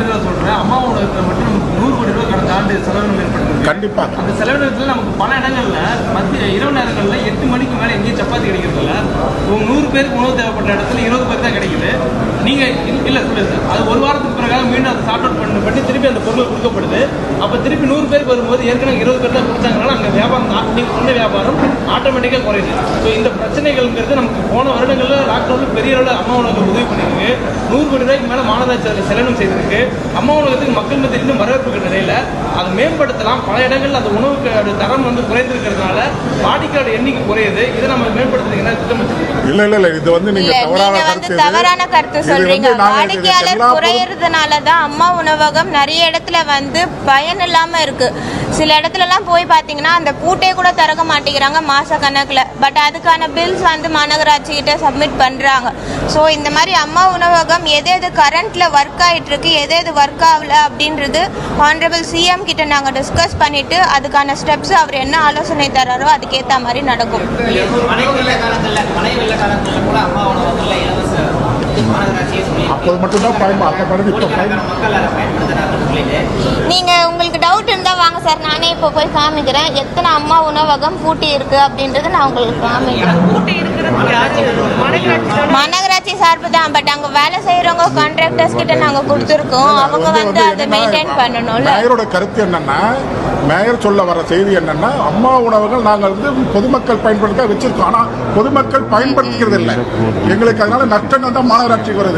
குற்றச்சாட்டு சொல்றேன். அம்மா உணவகத்தில் மட்டும் நமக்கு நூறு கோடி ரூபாய் கடந்த ஆண்டு செலவினம் ஏற்படுது கண்டிப்பா. அந்த செலவினத்தில் நமக்கு பல இடங்கள்ல மத்திய இரவு நேரங்கள்ல எட்டு மணிக்கு மேலே எங்கேயும் சப்பாத்தி கிடைக்கிறதில்ல. உங்க நூறு பேருக்கு உணவு தேவைப்பட்ட இடத்துல இருபது பேர் தான் கிடைக்குது. நீங்க இல்ல- சொல்லுங்க அது ஒரு வாரத்துக்கு பிறகு மீண்டும் அதை சார்ட் அவுட் பண்ண பண்ணி திருப்பி அந்த பொருள் கொடுக்கப்படுது. அப்ப திருப்பி நூறு பேருக்கு வரும்போது ஏற்கனவே இருபது பேர் தான் கொடுத்தாங்கனால அங்க வியாபாரம் ஆ- நீங்க சொன்ன வியாபாரம் ஆட்டோமேட்டிக்காக குறையுது. ஸோ இந்த பிரச்சனைகள்ங்கிறது நமக்கு போன வருடங்கள்ல லாக்டவுன்ல பெரிய அளவில் அம்மா உணவுக்கு உதவி பண்ணிருக்கு நூறு கோடி ரூபாய்க்கு மேல மாநகராட்சி அதில் செலவினம் செய்திருக்கு. அம்மா உணவகத்துக்கு மக்கள் மத்தியில் இன்னும் வரவேற்பு இருக்கிற நிலையில. அதை மேம்படுத்தலாம். பல இடங்கள்ல அந்த உணவுக்கு தரம் வந்து குறைந்திருக்கிறதுனால வாடிக்கையாளர் எண்ணிக்கை குறையுது. இதை நம்ம மேம்படுத்துறதுக்கு என்ன திட்டம் வச்சிருக்கோம் இல்ல இல்ல இல்ல. இது வந்து நீங்க இல்ல தவறான கருத்து. தவறான கருத்து சொல்றீங்க. வாடிக்கையாளர் குறையறதுனால தான் அம்மா உணவகம் நிறைய இடத்துல வந்து பயன் இல்லாம இருக்கு. சில இடத்துல எல்லாம் போய் பாத்தீங்கன்னா அந்த பூட்டே கூட திறக்க மாட்டேங்கிறாங்க மாச கணக்குல. பட் அதுக்கான பில்ஸ் வந்து மாநகராட்சி கிட்ட சப்மிட் பண்றாங்க. ஸோ இந்த மாதிரி அம்மா உணவகம் எது எது கரண்ட்ல ஒர்க் ஆயிட்டு இருக்கு எது எது ஒர்க் ஆகல அப்படின்றது ஹானரபிள் சிஎம் கிட்ட நாங்க டிஸ்கஸ் பண்ணிட்டு அதுக்கான ஸ்டெப்ஸ் அவர் என்ன ஆலோசனை தராரோ அதுக்கேத்த மாதிரி நடக்கும். அப்போது மட்டும்தான் நீங்க உங்களுக்கு வாங்க சார். நானே இப்போ போய் காமிக்கிறேன். எத்தனை அம்மா உணவகம் பூட்டி இருக்கு அப்படின்றது நான் உங்களுக்கு காமிக்கிறேன். மாநகராட்சி சார்பு தான். பட் அங்க வேலை செய்யறவங்க கான்ட்ராக்டர்ஸ் கிட்ட நாங்க கொடுத்துருக்கோம். அவங்க வந்து அதை மெயின்டைன் பண்ணணும்ல. மேயரோட கருத்து என்னன்னா மேயர் சொல்ல வர செய்தி என்னன்னா அம்மா உணவுகள் நாங்கள் வந்து பொதுமக்கள் பயன்படுத்த வச்சிருக்கோம். ஆனா பொதுமக்கள் பயன்படுத்திக்கிறது இல்லை எங்களுக்கு அதனால நஷ்டங்கள் தான் மாநகராட்சிக்கு வருது.